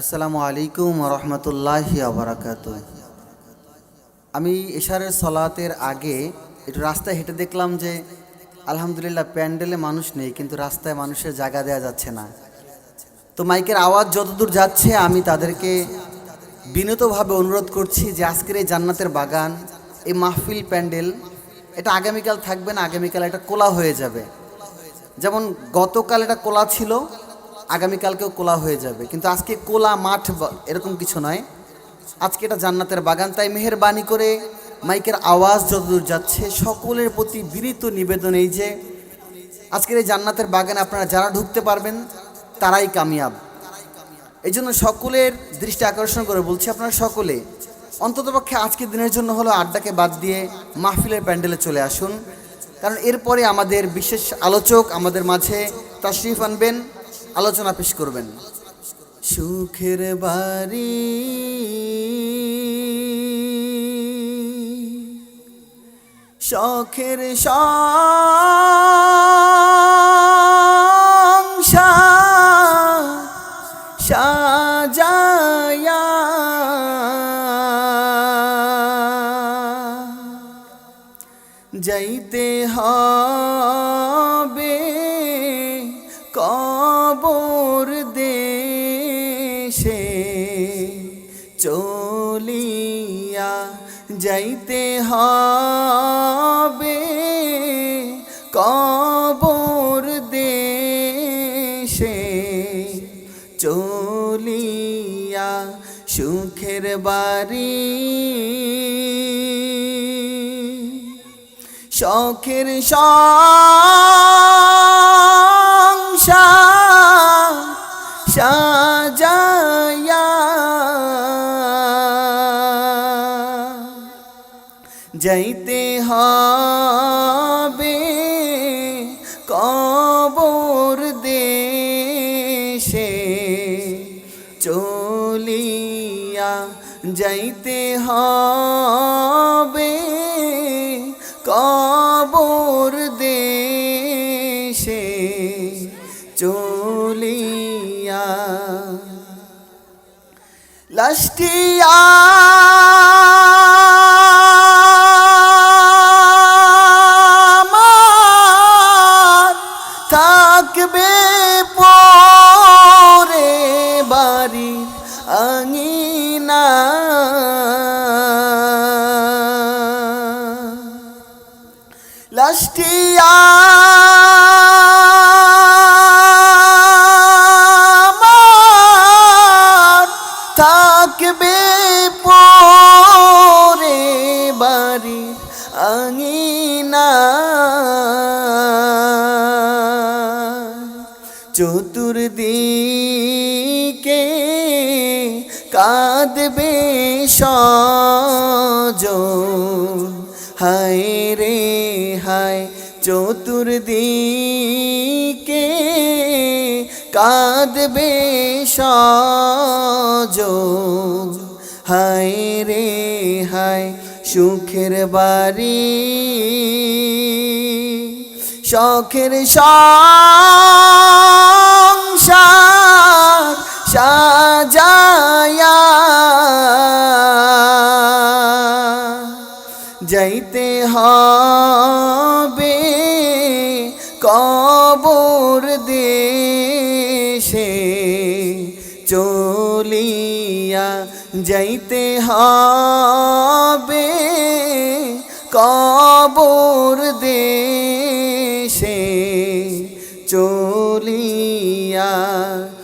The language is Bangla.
আসসালামু আলাইকুম রহমতুল্লাহি আবরাকাত আমি এশারের সলাতের আগে একটু রাস্তায় হেঁটে দেখলাম যে, আলহামদুলিল্লাহ প্যান্ডেলে মানুষ নেই, কিন্তু রাস্তায় মানুষের জায়গা দেওয়া যাচ্ছে না। তো মাইকের আওয়াজ যতদূর যাচ্ছে, আমি তাদেরকে বিনীতভাবে অনুরোধ করছি যে আজকের এই জান্নাতের বাগান, এই মাহফিল প্যান্ডেল, এটা আগামীকাল থাকবে না, আগামীকাল এটা কোলা হয়ে যাবে। যেমন গতকাল এটা কোলা ছিল আগামীকালকেও কোলা হয়ে যাবে। কিন্তু আজকে কোলা মাঠ এরকম কিছু নয়। আজকে এটা জান্নাতের বাগান। তাই মেহেরবানি করে মাইকের আওয়াজ যতদূর যাচ্ছে, সকলের প্রতি বিনীত নিবেদন এই যে, আজকের এই জান্নাতের বাগানে আপনারা যারা ঢুকতে পারবেন, তারাই কামিয়াব। এই জন্য সকলের দৃষ্টি আকর্ষণ করে বলছি আপনারা সকলে, অন্ততপক্ষে আজকের দিনের জন্য হলো আড্ডাকে বাদ দিয়ে মাহফিলের প্যান্ডেলে চলে আসুন। কারণ এরপরে আমাদের বিশেষ আলোচক আমাদের মাঝে তাশরিফ আনবেন। আলোচনা পেশ করবেন। সুখের বাড়ি শখের সাজায়া যাইতে হবে কবর দেশে চলিয়া যাইতে হবে। কবর দেশে চলিয়া সুখের বাড়ি। শখের সংসার যাইতে হবে কবর দেশে চলিয়া যাইতে হবে কবর লাস্টিয়া থাকবে পরে বাড়ি আঙিনা। চতুর্দিকে কাঁদবে সজ হায় রে হায় চতুর্দিকে কাঁদবে সজ হায় রে হায় সুখের বাড়ি। শখের সংসার সাজায়া। যাইতে হবে কবর দেশে চলিয়া। যাইতে হবে কবর দেশে চলিয়া